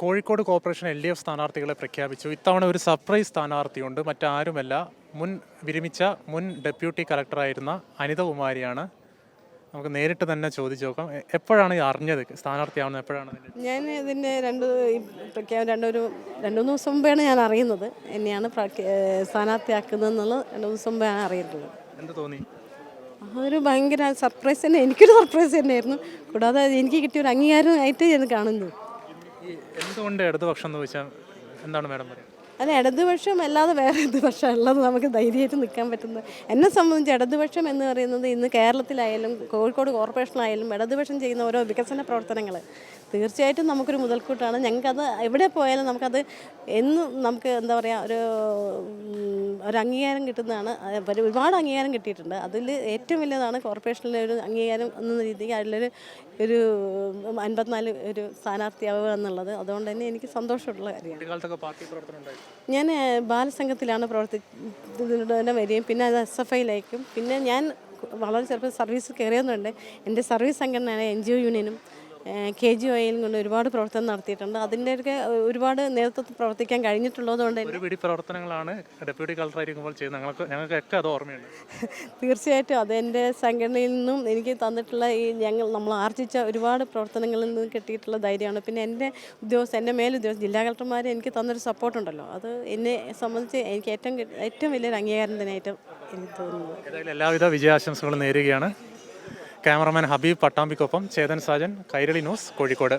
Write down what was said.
Kozhikode corporation L D F സ്ഥാനാർത്ഥികളെ പ്രഖ്യാപിച്ചു. ഇത്തവണ ഒരു സർപ്രൈസ് സ്ഥാനാർത്ഥിയുണ്ട്. മറ്റാരുമല്ല. മുൻ വിരമിച്ച മുൻ ഡെപ്യൂട്ടി കളക്ടറായിരുന്ന അനിതകുമാരിയാണ് നമുക്ക് നേരിട്ട് തന്നെ ചോദിച്ചു നോക്കാം. എപ്പോഴാണ് ഈ അറിഞ്ഞത്? സ്ഥാനാർത്ഥിയാവുന്നത് എപ്പോഴാണ് ഞാൻ ഇതിന്റെ രണ്ട് പ്രഖ്യാപനം രണ്ടൊരു രണ്ട് മൂന്ന് ദിവസം മുമ്പെയാണ് ഞാൻ അറിയുന്നത്. എന്നെയാണ് സ്ഥാനാർത്ഥിയാക്കുന്നതെന്നുള്ളത് രണ്ട് ദിവസം മുമ്പെയാണ് അറിയുന്നത്. എന്ത് തോന്നി? അതൊരു ഭയങ്കര സർപ്രൈസ് തന്നെ. എനിക്കൊരു സർപ്രൈസ് തന്നെയായിരുന്നു. കൂടാതെ എനിക്ക് കിട്ടിയ ഒരു അംഗീകാരമായിട്ട് ഞാൻ കാണുന്നു ഈ എന്തുകൊണ്ട് ഇടതുപക്ഷം എന്ന് ചോദിച്ചാൽ എന്താണ് മാഡം പറയുക? അല്ല ഇടതുപക്ഷം അല്ലാതെ വേറെ ഇടതുപക്ഷം ഉള്ളത് നമുക്ക് ധൈര്യമായിട്ട് നിൽക്കാൻ പറ്റുന്നത് എന്നെ സംബന്ധിച്ച് ഇടതുപക്ഷം എന്ന് പറയുന്നത് ഇന്ന് കേരളത്തിലായാലും കോഴിക്കോട് കോർപ്പറേഷനിലായാലും ഇടതുപക്ഷം ചെയ്യുന്ന ഓരോ വികസന പ്രവർത്തനങ്ങൾ തീർച്ചയായിട്ടും നമുക്കൊരു മുതൽക്കൂട്ടാണ്. ഞങ്ങൾക്കത് എവിടെ പോയാലും നമുക്കത് എന്നും നമുക്ക് എന്താ പറയുക ഒരു ഒരു അംഗീകാരം കിട്ടുന്നതാണ്. ഒരുപാട് അംഗീകാരം കിട്ടിയിട്ടുണ്ട്. അതിൽ ഏറ്റവും വലിയതാണ് കോർപ്പറേഷനിലെ ഒരു അംഗീകാരം എന്ന രീതിക്ക് അതിലൊരു ഒരു അൻപത്തിനാല് ഒരു സ്ഥാനാർത്ഥിയാവുക എന്നുള്ളത്. അതുകൊണ്ട് തന്നെ എനിക്ക് സന്തോഷമുള്ള കാര്യമാണ്. ഞാൻ ബാലസംഘത്തിലാണ് പ്രവർത്തിക്കുന്നതിനെ വരികയും പിന്നെ അത് എസ് എഫ് ഐയിലേക്കും പിന്നെ ഞാൻ വളരെ ചെറുപ്പം സർവീസ് കയറിയതുകൊണ്ട് എന്റെ സർവീസ് സംഘടനയായ എൻ ജി ഒ യൂണിയനും കെ ജി ഒയിൽ കൊണ്ട് ഒരുപാട് പ്രവർത്തനം നടത്തിയിട്ടുണ്ട്. അതിന്റെയൊക്കെ ഒരുപാട് നേതൃത്വത്തിൽ പ്രവർത്തിക്കാൻ കഴിഞ്ഞിട്ടുള്ളതുകൊണ്ട് ഒരുപാട് ഒരു പിടി പ്രവർത്തനങ്ങളാണ് ഡെപ്യൂട്ടി കളക്ടറായിരിക്കുമ്പോൾ ചെയ്യുന്നത്. ഞങ്ങൾക്ക് ഞങ്ങൾക്കൊക്കെ അത് ഓർമ്മയുണ്ട്. തീർച്ചയായിട്ടും അത് എന്റെ സംഘടനയിൽ നിന്നും എനിക്ക് തന്നിട്ടുള്ള ഈ ഞങ്ങൾ നമ്മൾ ആർജിച്ച ഒരുപാട് പ്രവർത്തനങ്ങളിൽ നിന്ന് കിട്ടിയിട്ടുള്ള ധൈര്യമാണ്. പിന്നെ എന്റെ ഉദ്യോഗസ്ഥ എന്റെ മേലുദ്യോഗസ്ഥ ജില്ലാ കളക്ടർമാർ എനിക്ക് തന്നൊരു സപ്പോർട്ടുണ്ടല്ലോ. അത് എന്നെ സംബന്ധിച്ച് എനിക്ക് ഏറ്റവും ഏറ്റവും വലിയൊരു അംഗീകാരം തന്നെയായിട്ട് എനിക്ക് തോന്നുന്നു എല്ലാവിധ വിജയാശംസകളും നേരുകയാണ്. ക്യാമറമാൻ ഹബീബ് പട്ടാമ്പിക്കൊപ്പം ചേതൻ സാജൻ കൈരളി ന്യൂസ് കോഴിക്കോട്.